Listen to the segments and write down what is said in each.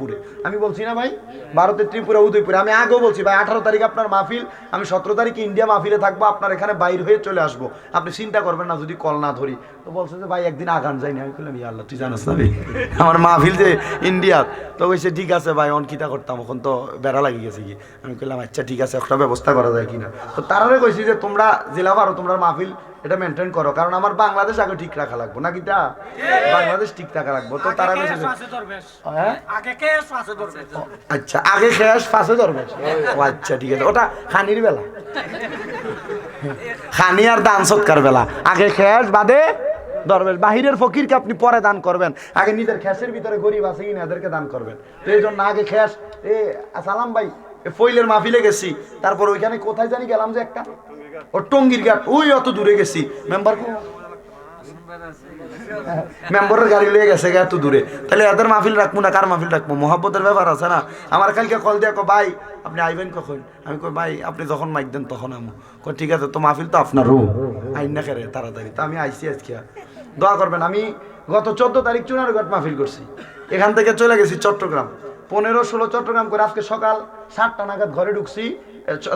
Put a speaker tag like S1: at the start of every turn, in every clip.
S1: উদয়পুরে আমি বলছি না ভাই, ভারতের ত্রিপুরা, উদয়পুরে। আমি আগেও বলছি, ভাই, আঠারো তারিখ আপনার মাহফিল, আমি সতেরো তারিখে ইন্ডিয়া মাহফিলে থাকব, আপনার এখানে বাইর হয়ে চলে আসব। আপনি চিন্তা করবেন না, যদি কল না ধরি। তো বলছে যে, ভাই, একদিন আগান যাইনি আমি বললাম ইয়া আল্লাহ, তুই জানাস না আমার মাহফিল যে ইন্ডিয়ার। তো কইছে, ঠিক আছে, ভাই, অন কিতা করতাম, এখন তো বেড়া লাগি গেছে কি আমি বললাম আচ্ছা ঠিক আছে, একটা ব্যবস্থা করা যায় কিনা? তো তারারে কইছি যে, তোমরা জেলা পারো, তোমরা মাহফিল এটা মেনটেন করো কারণ আমার বাংলাদেশ আগে ঠিক রাখা লাগবো নাকি তা? বাংলাদেশ ঠিক রাখা লাগবো তো তারা হ্যাঁ আচ্ছা আগে শেষ পাশে ধরবে? ও আচ্ছা ঠিক আছে। ওটা খানির বেলা। খানি আর দান সৎকার বেলা। আগে শেষ বাদে দরবেশ বাহিরের ফকিরকে আপনি পরে দান করবেন। আগে নিজের খেসের ভিতরে গরিব আছে কিনা এদেরকে দান করবেন। তো এই জন্য আগে খেস এ সালাম ভাই ফইলের মাহফিলে গেছি। তারপর ওইখানে কোথায় জানি গেলাম যে একটা। ও টঙ্গির ঘাট ওই অত দূরে গেছি। মেম্বার মেম্বারের গাড়ি লিয়ে গেছে এত দূরে। তাহলে এদের মাহফিল রাখব না, কার মাহফিল রাখব? মহাব্বতের ব্যাপার আছে না? আমার কালকে কল দিয়ে কো ভাই, আপনি আইবেন কখন? আমি কই, ভাই, আপনি যখন মাইক দেন তখন আমো। কই ঠিক আছে, তো মাহফিল তো আপনার রুম। আইন না খেরে তাড়াতাড়ি। তো আমি আইসি আজকে। দোয়া করবেন, আমি গত চোদ্দ তারিখ চুনারঘাট মাহফিল করছি। এখান থেকে চলে গেছি চট্টগ্রাম। পনেরো, ষোলো চট্টগ্রাম করে আজকে সকাল সাতটা নাগাদ ঘরে ঢুকছি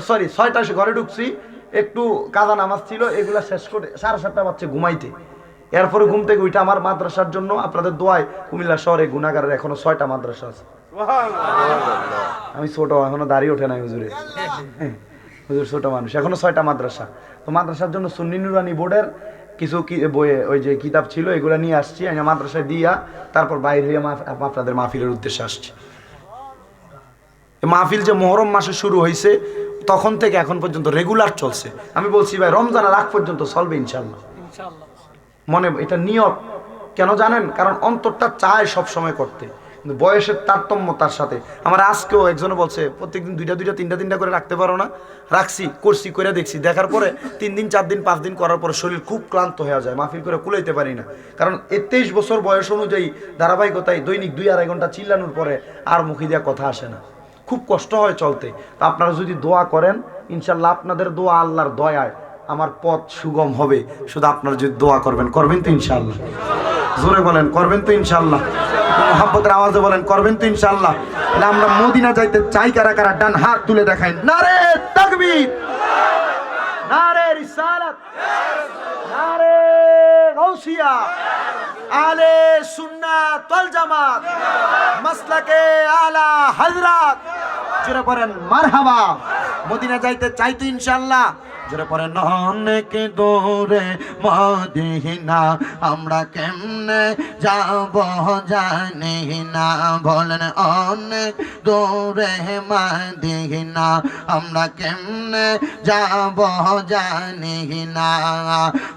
S1: সরি ছয়টা ঘরে ঢুকছি। একটু কাজা নামাজ ছিল এগুলা শেষ করে সাড়ে সাতটা বাচ্চা ঘুমাইতে। এরপরে ঘুম থেকে উঠে আমার মাদ্রাসার জন্য আপনাদের দোয়ায় কুমিল্লা শহরে গুণাগারের এখনও ছয়টা মাদ্রাসা আছে। আমি ছোট এখনও দাঁড়িয়ে ওঠে নাই হুজুরে। হুজুর ছোট মানুষ এখনও ছয়টা মাদ্রাসা। তো মাদ্রাসার জন্য সুন্নি নুরানি বোর্ডের কিছু কি বইয়ে ওই যে কিতাব ছিল এগুলো নিয়ে আসছি আমি মাদ্রাসায় দিয়া তারপর বাইরে হয়ে আপনাদের মাহফিলের উদ্দেশ্যে আসছি। মাহফিল যে মহরম মাসে শুরু হয়েছে তখন থেকে এখন পর্যন্ত রেগুলার চলছে। আমি বলছি ভাই রমজানের আগ পর্যন্ত চলবে ইনশাল্লাহ মনে এটা নিয়ত। কেন জানেন? কারণ অন্তরটা চায় সব সময় করতে। কিন্তু বয়সের তারতম্য তার সাথে। আমার আজকেও একজনে বলছে প্রত্যেকদিন দুইটা দুইটা তিনটা তিনটা করে রাখতে পারো না। রাখছি করছি করে দেখছি। দেখার পরে তিন দিন চার দিন পাঁচ দিন করার পরে শরীর খুব ক্লান্ত হয়ে যায়। মাহফিল করে কুলাইতে পারি না। কারণ এ তেইশ বছর বয়স অনুযায়ী ধারাবাহিকতায় দৈনিক দুই আড়াই ঘণ্টা চিল্লানোর পরে আর মুখে দেওয়া কথা আসে না। খুব কষ্ট হয় চলতে। তো আপনারা যদি দোয়া করেন ইনশাল্লাহ আপনাদের দোয়া আল্লাহর দয়ায় আমার পথ সুগম হবে। শুধু আপনারা যদি দোয়া করবেন করবেন তো ইনশাল্লাহ জোরে বলেন, করবেন তো ইনশাল্লাহ মোহাম্মতের আওয়াজে বলেন, করবেন তো ইনশাল্লাহ তাহলে আমরা মদিনা যাইতে চাই কারা কারা? ডান হাত তুলে দেখাই। নারে তাকবীর! নারে রিসালাত! নারে গৌসিয়া আলে সুন্নাত ওয়াল জামাত। মাসলাকে আলা হযরত জোরে পড়েন, মারহাবা। মদিনা যাইতে চাই তো ইনশাআল্লাহ। জোরে পড়েন, অনেক দূরে মদিনা, আমরা কেমনে যাব জানি না। বলেন, অনেক দূরে মদিনা, আমরা কেমনে যাব জানি না।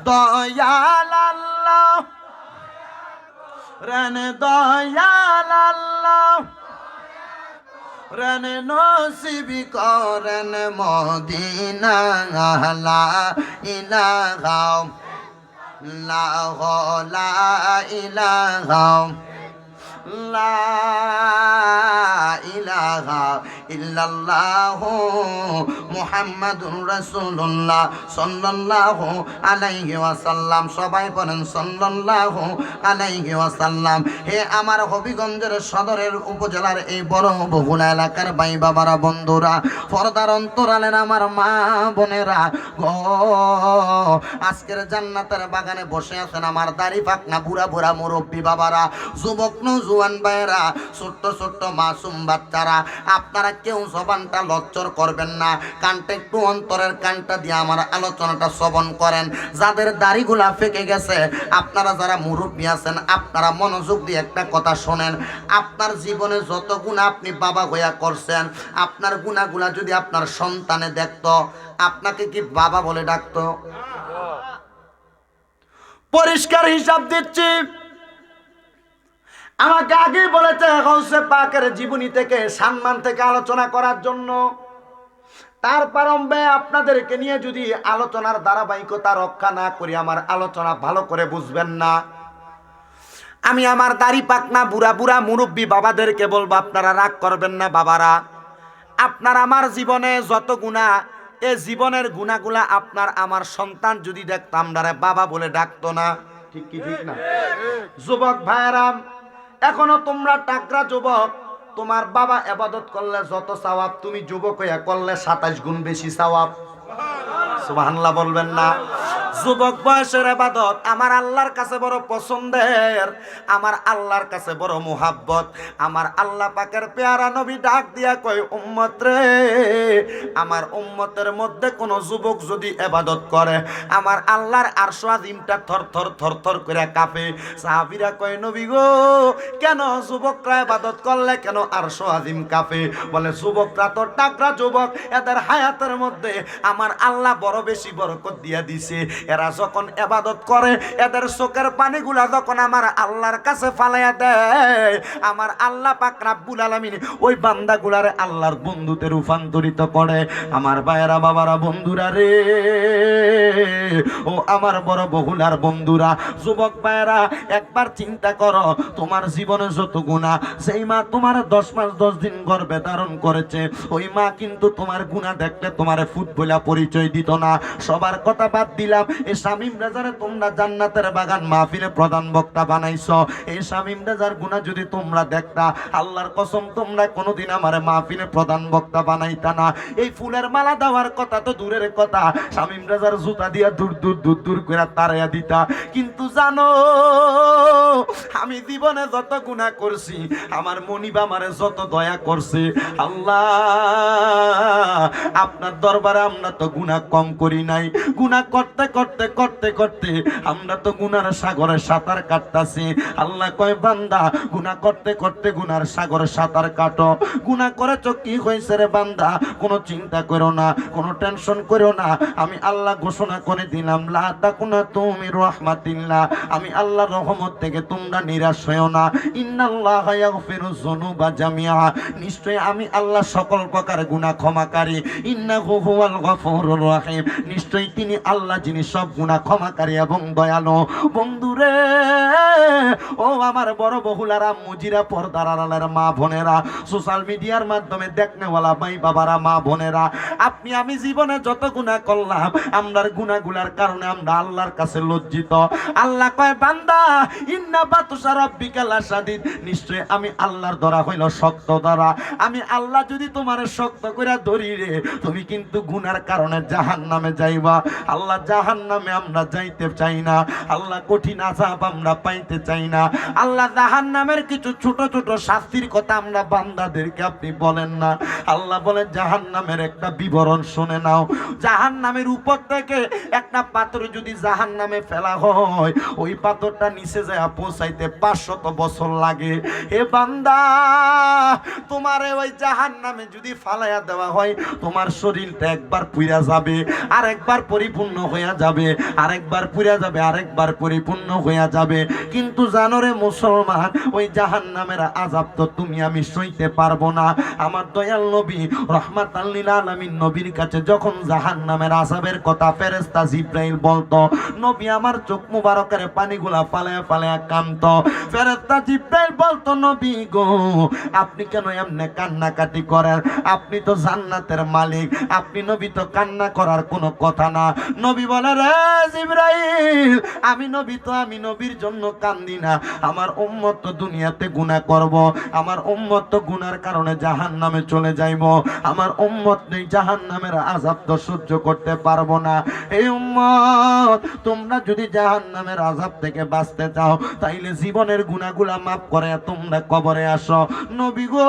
S1: দয়াল আল্লাহ রন দয়াল আল্লাহ। রন নসিবি করন মদিনা লা ইলাহা লা লা ইলাহা লা ইলাহা সবাই বলেন হে হবিগঞ্জের সদরের উপজেলার এই বড় বহুল এলাকার ভাই বাবারা, বন্ধুরা, পর্দার অন্তরালের আমার মা বোনেরা। আজকের জান্নাতের বাগানে বসে আছেন আমার দাড়ি পাকনা বুড়া বুড়া মুরব্বী বাবারা। যুবক জুয়ান ভাইয়েরা, ছোট্ট ছোট্ট মাসুম বাচ্চারা, আপনারা কেউ জবানটা লচ্চর করবেন না। কানটা একটু অন্তরের কানটা দিয়ে আমার আলোচনাটা শ্রবণ করেন। যাদের দাড়িগুলা ফেকে গেছে, আপনারা যারা মুরব্বী আছেন, আপনারা মনোযোগ দিয়ে একটা কথা শোনেন। আপনার জীবনে যত গুণা আপনি বাবা হইয়া করছেন, আপনার গুণাগুলা যদি আপনার সন্তানে দেখতো, আপনাকে কি বাবা বলে ডাকতো? পরিষ্কার হিসাব দিচ্ছি। আমাকে আগে বলেছে হৌসে পাকের জীবনী থেকে সম্মান থেকে আলোচনা করার জন্য। তার প্রারম্ভে আপনাদেরকে নিয়ে যদি আলোচনার ধারাবাহিকতা রক্ষা না করি আমার আলোচনা ভালো করে বুঝবেন না। আমি আমার দাড়ি পাকনা বুড়া বুড়া মুরব্বী বাবাদেরকে বলব আপনারা রাগ করবেন না বাবারা। আপনার আমার জীবনে যত গুণা এ জীবনের গুণাগুলা আপনার আমার সন্তান যদি দেখতাম বাবা বলে ডাকতো না। ঠিক কি ঠিক না? যুবক ভাইরাম এখনও তোমরা টাকরা যুবক,
S2: তোমার বাবা এবাদত করলে যত সওয়াব, তুমি যুবক হইয়া করলে সাতাশ গুণ বেশি সওয়াব। সুবহানাল্লাহ বলবেন না। যুবক বয়সের আবাদত আমার আল্লাহর কাছে বড় পছন্দের, আমার আল্লাহর কাছে বড় মোহাব্বত। আমার আল্লাহ পাকের পেয়ারা নবী ডাক দিয়া কয়, উম্মত রে, আমার উম্মতের মধ্যে কোন যুবক যদি এবাদত করে, আমার আল্লাহর আরশ আজিমটা থর থর থর থর করে কাঁপে। সাহাবীরা কয়, নবী গো, কেন যুবকরা এবাদত করলে কেন আরশ আজিম কাঁপে? বলে, যুবকরা তো টাকরা যুবক, এদের হায়াতের মধ্যে আমার আল্লাহ বড় বেশি বরকত দিয়া দিছে। এরা যখন এবাদত করে, এদের চোখের পানিগুলা যখন আমার আল্লাহর কাছে ফালাইয়া দেয়, আমার আল্লাহ পাক রাব্বুল আলামিন ওই বান্দাগুলারে আল্লাহর বন্ধুতে রূপান্তরিত করে। আমার ভাইয়েরা, বাবারা, বন্ধুরা রে, ও আমার বড় বহুলার বন্ধুরা, যুবক ভাইয়েরা, একবার চিন্তা করো, তোমার জীবনে যত গুণা সেই মা তোমার দশ মাস দশ দিন গর্ভে ধারণ করেছে, ওই মা কিন্তু তোমার গুণা দেখলে তোমার ফুটবলা পরিচয় দিত না। সবার কথা বাদ দিলাম। এই শামিম রাজারে তোমরা জান্নাতের বাগান মাহফিলে প্রধান বক্তা বানাইছ। এই শামিম রাজার গুণা যদি তোমরা দেখতা, আল্লাহর কসম, তোমরা কোনোদিন আমার মাহফিলে প্রধান বক্তা বানাইতা না। এই ফুলের মালা দেওয়ার কথা তো দূরের কথা। শামিম রাজার জুতা দিয়া দূর দূর দূর দূর করে তারাইয়া দিতা। কিন্তু জানো, আমি জীবনে যত গুণা করছি, আমার মনিবা আমারে যত দয়া করছে, আল্লাহ, আপনার দরবারে আমরা তো গুণা কম করি নাই। গুণা করতে করতে করতে করতে আমরা তো গুনার সাগরে সাঁতার কাটতাছি। আল্লাহ কয়, বান্দা গুণা করতে করতে গুনার সাগরে সাঁতার কাটো। গুণা করেছ কি হয়েছে রে বান্দা? কোনো চিন্তা করো না, কোনো টেনশন করো না। আমি আল্লাহ ঘোষণা করে দিলাম, লা তাকুনা তুমি রহমাতিল্লাহ। আমি আল্লাহর রহমত থেকে তোমরা নিরাশ হয়েও না। নিশ্চয় আমি আল্লাহ সকল প্রকার গুনাহ ক্ষমাকারী ইন্নাহু হুয়াল তিনি আল্লাহ যিনি সব গুনাহ ক্ষমাকারী এবং দয়ালু। বন্ধুরে, ও আমার বড় বহুলারা, মুজিরা, পর্দার আড়ালের মা বোনেরা সোশ্যাল মিডিয়ার মাধ্যমে দেখনেওয়ালা ভাই বাবারা, মা বোনেরা, আপনি আমি জীবনে যত গুনাহ করলাম, আমরার গুনাহগুলার কারণে আমরা আল্লাহর কাছে লজ্জিত। আল্লাহ কয়, বান্দা, ইন্না বাতুসা রাব্বিকা লাসাদিদ নিশ্চয় আমি আল্লাহর ধরা হইল শক্ত ধরা আমি আল্লাহ যদি তোমার শক্ত করে ধরি রে, তুমি কিন্তু গুনার কারণে জাহান নামে যাইবা। আল্লাহ জাহান নামে আমরা যাইতে চাই না। আল্লাহ কঠিন আজাব আমরা পাইতে চাই না। আল্লাহ জাহান নামের কিছু ছোট ছোট শাস্তির কথা আমরা বান্দাদেরকে আপনি বলেন না। আল্লাহ বলে জাহান নামের একটা বিবরণ শুনে নাও। জাহান নামের উপর থেকে একটা পাথর যদি জাহান নামে ফেলা হয়, ওই পাথরটা নিচে যায় পৌঁছাইতে পাঁচশত বছর লাগে। এ বান্দা, তোমারে ওই জাহান নামে যদি ফালাইয়া দেওয়া হয়, তোমার শরীরটা একবার পুইরা যাবে, আর একবার পরিপূর্ণ হইয়া যাবে আরেকবার পুইরা যাবে, আরেকবার পরিপূর্ণ হইয়া যাবে। কিন্তু জানো রে মুসলমান, ওই জাহান নামের আজাব তো তুমি আমি সইতে পারব না। আমার দয়াল নবী রহমাত আল্লিল আলমিন নবীর কাছে যখন জাহান নামের আজাবের কথা ফেরেস্তা জিব্রাইল বলতো, নবী, আমার চোখ মুবারকের পানিগুলা পালায়া পালায়া কান্ত ফেরেস্তা জিব্রাইল বলতো, নবী গো, আপনি কেন এমনে কান্নাকাটি করেন? আপনি তো জান্নাতের মালিক, আপনি নবী তো কান্না করার কোনো কথা না। নবী বলে আমি নবী তো আমি নবীর জন্য কান্দি না। আমার উম্মত তো দুনিয়াতে গুনাহ করব, আমার উম্মত তো গুনার কারণে জাহান নামে চলে যাইব। আমার উম্মত নেই জাহান নামের আজাব তো সহ্য করতে পারব না। এই উম্মত, তোমরা যদি জাহান নামের আজাব থেকে বাঁচতে চাও, তাইলে জীবনের গুনাহগুলা মাফ করে, তোমরা কবরে আসো। নবী গো,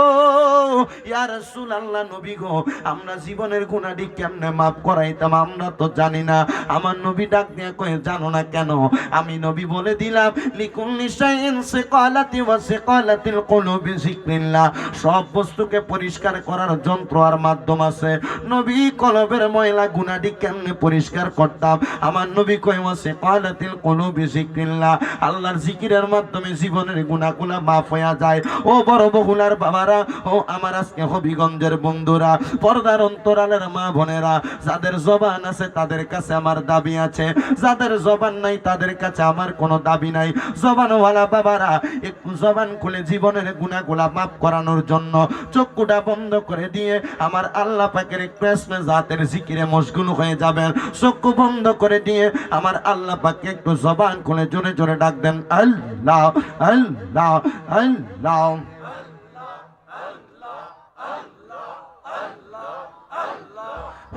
S2: ইয়া রাসূলুল্লাহ, নবী গো, আমরা জীবনের গুনাহটি কেমনে মাফ করাইতাম আমরা তো জানি না। আমার নবী ডাক দিয়ে কয়ে, জানো না কেন? আমি নবী বলে দিলাম লিকুল্লি শাইইন সিকালাতি ওয়া সিকালাতিল কুলুবি যিকরিল্লাহ। সব বস্তুকে পরিষ্কার করার যন্ত্র আর মাধ্যম আছে। নবী কলবের ময়লা গুনাহটি কেমনে পরিষ্কার করতাম? আমার নবী কয়, ওয়া সিকালাতিল কুলুবি যিকরিল্লাহ। আল্লাহর জিকিরের মাধ্যমে জীবনের গুনাহগুলা মাফ হয়ে যায়। ও বড় বহুলার বাবারা, ও আমার আজকে হবিগঞ্জের বন্ধুরা, পর্দার অন্তরালের মা বোনেরা, যাদের জবান আছে তাদের কাছে আমার দাবি আছে। যাদের জবান নাই, তাদের কাছে আমার কোনো দাবি নাই। জবানওয়ালা বাবারা একটু জবান খুলে জীবনের গুণাগুলা মাফ করানোর জন্য চক্ষুটা বন্ধ করে দিয়ে আমার আল্লাহ পাকের এসমে জাতের জিকিরে মশগুল হয়ে যাবেন। চক্ষু বন্ধ করে দিয়ে আমার আল্লাহ পাকে একটু জবান খুলে জোরে জোরে ডাক দেন, আল্লাহ আল্লাহ আল্লাহ।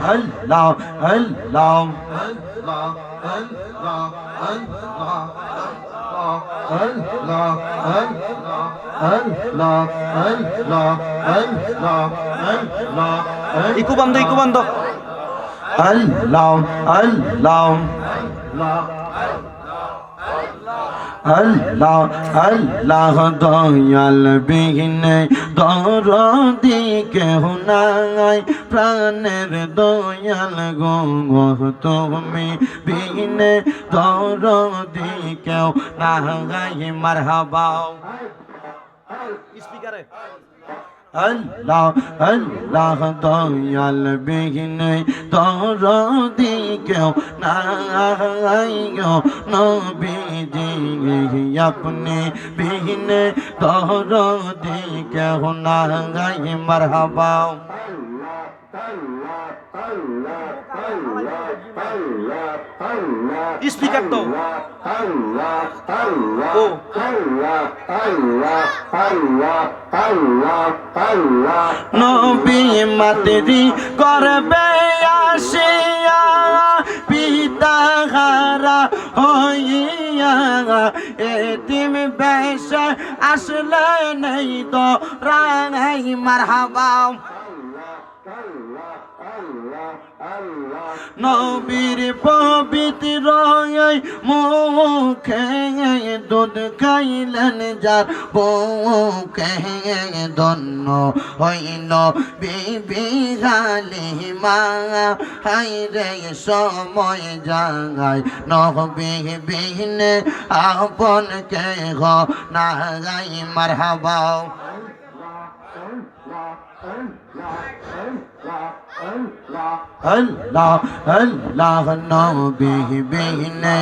S2: আল্লাহ আল্লাহ ইকু বন্ধ ইকু বন্ধ আল্লাহ আল্লাহ আল্লাহ আল্লাহ দয়াল বিঘ্নে দরদি কেহ নাই। প্রাণের দয়াল গো তুমি বিঘ্নে দরদি কেউ নাই। মারহাবাও স্পিকারে। আল্লাহ আল্লাহ দয়াল বিঘ্নে দরদি কেউ নাই গো। নবীজি আপনি বিঘ্নে দরদি কেউ নাই। মারহাবা। স্পিকার তো ও নবী মাতরি করবে আসিয়া পিতা হারা হইয়া। এতিম বেশ আসলে নেই তো রাঙাই মারহাবা। নবীর পবিত্র মুখে দুধ খাইলেন যার বুকে দন্ন হইল বিবি হালিমা। হাইরে সময় জাগায় নহবি বিহনে আপন কে হ নাগাই মারহাবা আল্লাহ আল্লাহ নবী বিনে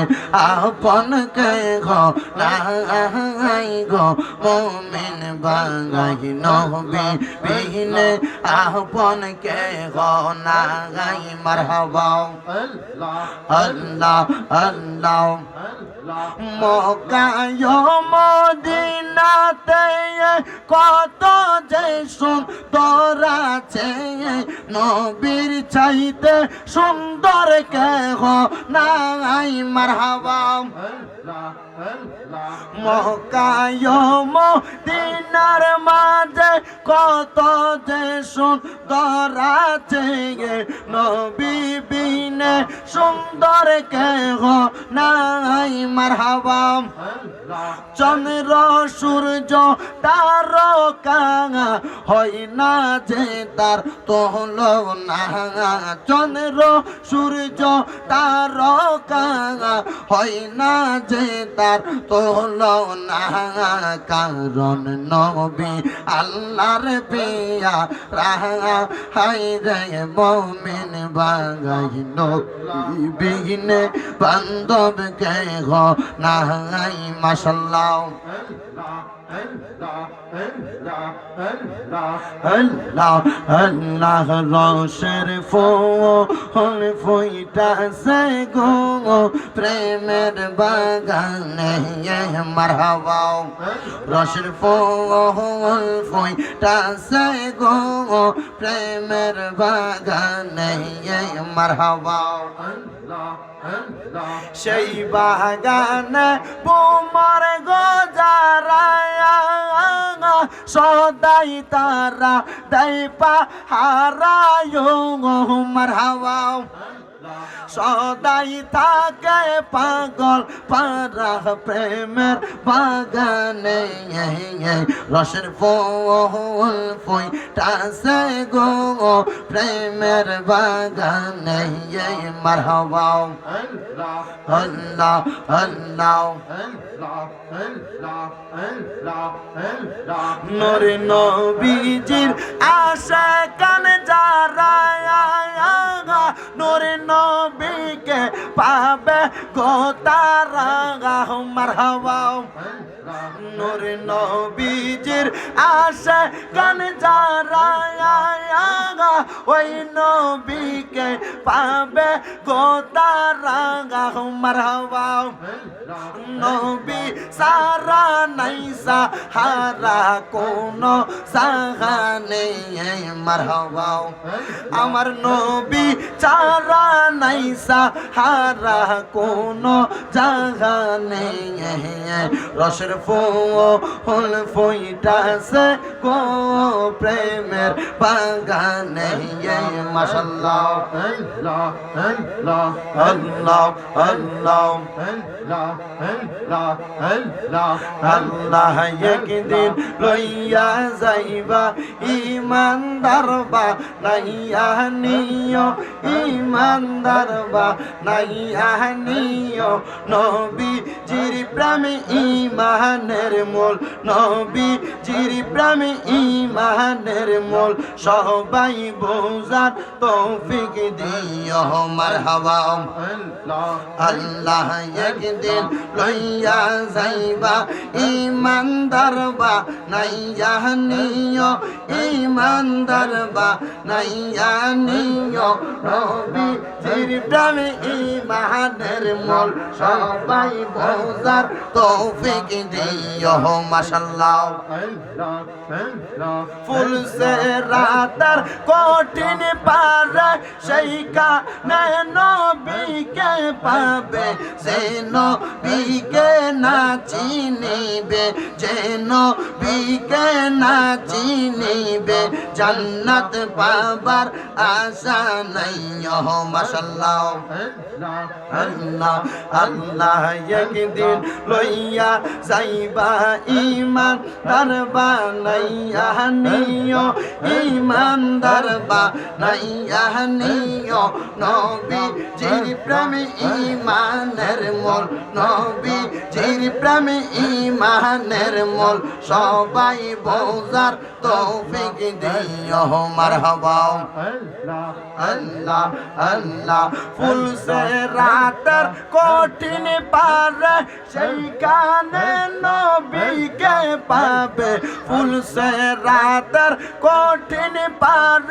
S2: আপন কে গো নাই গো মোমিন বাঙাই নবী বিনে আপন কে গো নাই মারহাবা আল্লাহ আল্লাহ মকায় কত যে সুন্দর আছে নবীর চাইতে সুন্দর কেহ নাই মারহাবা। মকায় মদিনার মাঝে কত যে সুন্দর আছে নবী বিনে, সুন্দর কেহ নাই, মারহাবা। চন্দ্র, সূর্য তারকা হয় না যে তার তোহল না চন্দ্র, সূর্য তারকা হয় না যে তার তোহল না কারণ নবী আল্লাহর পেয়া রাহা হাই রে মমিন বাগাই নবী বিঘ্নে বান্ধব কে ঘ নাই মাসাল্লাহ আল্লাহ রসের ফোন ফুইটাছে গো প্রেমের বাগানে মারহাবা রসের ফোন ফুইটাছে গো প্রেমের বাগানে মারহাবা সেই বাগানে বোমার গোজারায়া সদাই তারা দাইপা হারায় মার মারহাবা সদাই থাকে পাগল পারা প্রেমের বাগানে। রসের ফুল ফুইটাছে গো প্রেমের বাগানে। মারহাবা। আল্লাহ আল্লাহ। নূর নবীজির আশা কান যারা নূর নবীকে পাবে গো তারা মারহাবা। নূর নবীজির আশা কান যারা ওই নবীকে পাবে গো তারা মারহাবা। নবী সারা নাই, সাহারা কোন সাহানে মারহাবা। আমার নবী চারা নাই, সাহারা কোন জাগানে রসের ফুল ফুইটাছে গো প্রেমের বাগানে। মাশাল্লাহ, আল্লাহ আল্লাহ আল্লাহ একদিন লইয়া যাইবা ইমানদার বা নাইয়া নিও ইমানদার বা নাইয়া নিও। নবী জির প্রেমে ইমানের মোল নবী জির প্রেমে, ইমানের মোল সবাই বোঝার তৌফিক দিও। মারহাবা, আল্লাহ একদিন লইয়া যাইবা, ইমানদার বা নাইয়া নিও, ইমানদার বা নাইয়া নিও। নবী জির প্রেমে, ইমানের মোল সবাই বোঝার তৌফিক দিও মাশাল্লাহ ফুল সে রাতার কঠিন পার, সেই কানে নবীকে পাবে, সে নবীকে না চিনিবে, যে নবীকে না চিনিবে, জান্নাত পাবার আশা নাই। মাশাল্লাহ আল্লাহ আল্লাহ একদিন লইয়া যাইবা ইমান দরবা নাইয়া নিও, ইমান দরবা নাইয়া নিও। নবী জির প্রেমে ইমানের মোল নবী জির প্রেমে ইমানের মোল সবাই বোঝার তৌফিক দিও, মারহাবা। আল্লাহ আল্লাহ, ফুল সে রাতের কঠিন পার সেই কানে নবীকে পাবে ফুল সে রাতের কঠিন পার,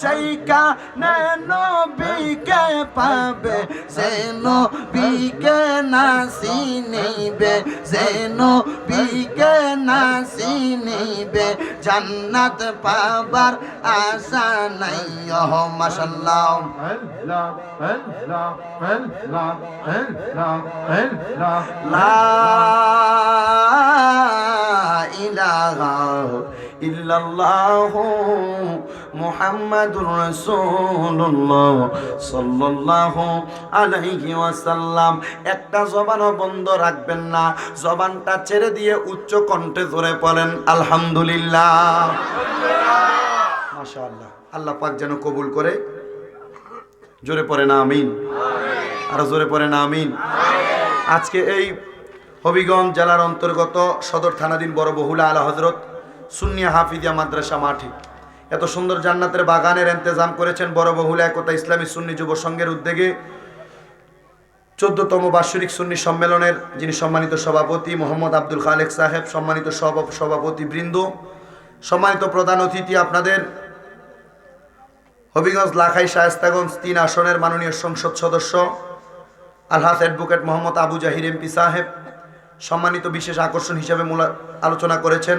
S2: সেই কানে নবীকে পাবে। সে নবীকে না চিনিবে সে নবীকে না চিনিবে, জান্নাত পাবার আশা নাই। ওহ মাশাল্লাহ লা একটা জবানও বন্ধ রাখবেন না। জবানটা ছেড়ে দিয়ে উচ্চ কণ্ঠে ধরে পড়েন আলহামদুলিল্লাহ। মাশাআল্লাহ। আল্লাহ পাক যেন কবুল করে। জোরে পড়ে না আমিন। আরও জোরে পড়ে না আমিন। আজকে এই হবিগঞ্জ জেলার অন্তর্গত সদর থানাধীন বড় বহুলা আলা হজরত সুন্নিয়া হাফিদিয়া মাদ্রাসা মাঠে। এত সুন্দর জান্নাতের বাগানের ইন্তজাম করেছেন বড় বহুলা একতা ইসলামী সুন্নি যুব সংঘের উদ্যোগে চোদ্দতম বার্ষিক সুন্নি সম্মেলনের যিনি সম্মানিত সভাপতি মোহাম্মদ আব্দুল খালেক সাহেব, সম্মানিত সভ সভাপতি বৃন্দ, সম্মানিত প্রধান অতিথি আপনাদের, হবিগঞ্জ লাখাই শায়স্তাগঞ্জ তিন আসনের মাননীয় সংসদ সদস্য আলহাস অ্যাডভোকেট মোহাম্মদ আবু জাহির এমপি সাহেব সম্মানিত বিশেষ আকর্ষণ হিসেবে মূলা- আলোচনা করেছেন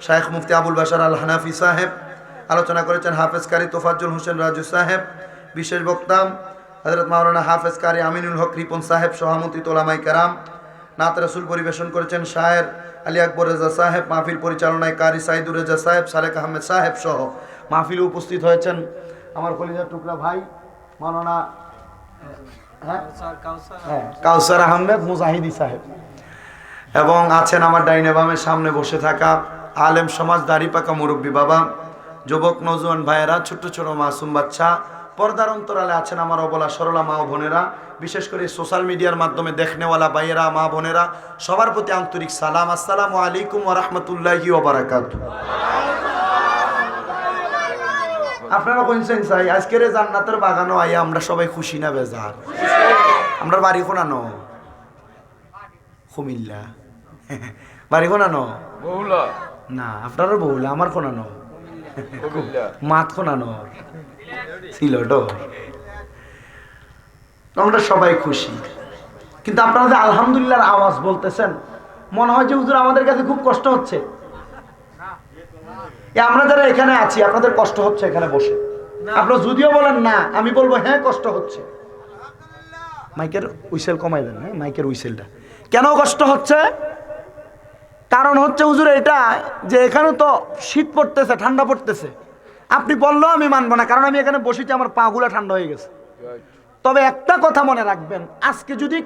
S2: শায়েখ মুফতি আবুল বাসার আল হানাফি সাহেব আলোচনা করেছেন হাফেজ কারি তোফাজ্জুল হোসেন রাজু সাহেব বিশেষ বক্তা হজরত মাওলানা হাফেজ কারি আমিনুল হক রিপন সাহেব সহামতি তোলামাই কারাম নাত রসুল পরিবেশন করেছেন শায়ের আলী আকবর রেজা সাহেব মাহফিল পরিচালনায় কারি সাইদুর রেজা সাহেব সালেক আহমেদ সাহেব সহ মাহফিলে উপস্থিত হয়েছেন আমার কলিজার টুকরা ভাই মাওলানা হ্যাঁ? হ্যাঁ, কাউসার আহমেদ মুজাহিদি সাহেব। এবং আছেন আমার ডাইনে বামের সামনে বসে থাকা আলেম সমাজ দাড়ি পাকা মুরব্বী বাবা, যুবক নজওয়ান ভাইয়েরা ছোট ছোট মাসুম বাচ্চা, পর্দার অন্তরালে আছেন আমার অবলা সরলা মা বোনেরা, বিশেষ করে সোশ্যাল মিডিয়ার মাধ্যমে দেখনেওয়ালা ভাইয়েরা, মা বোনেরা, সবার প্রতি আন্তরিক সালাম। আসসালামু আলাইকুম ওরহমতুল্লাহি ওবরাকাত আপনারা কইছেন চাই আজকের জান্নাতের বাগানও আই আমরা সবাই খুশি না বেজার? আমরা বাড়ি কোনানো কুমিল্লা। বাড়ি কোনানো
S1: বহুলা
S2: না আপনারও বউলা আমার কোনানো
S1: মাত ছিল ডর। আমরা সবাই খুশি। কিন্তু আপনারা যে আলহামদুলিল্লাহর আওয়াজ বলতেছেন মনে হয় যে হুজুর আমাদের কাছে খুব কষ্ট হচ্ছে। আমরা যারা এখানে আছি আপনাদের কষ্ট হচ্ছে এখানে বসে। আপনারা যদিও বলেন না আমি বলব হ্যাঁ কষ্ট হচ্ছে। মাইকের উইসেল কমাই দেন হ্যাঁ মাইকের উইসেলটা। কেন কষ্ট হচ্ছে? কারণ হচ্ছে হুজুর এটা যে এখানে তো শীত পড়তেছে ঠান্ডা পড়তেছে। আপনি বললেও আমি মানবো না কারণ আমি এখানে বসেছি আমার পাগুলা ঠান্ডা হয়ে গেছে। তবে একটা কথা মনে রাখবেন আজকে যদি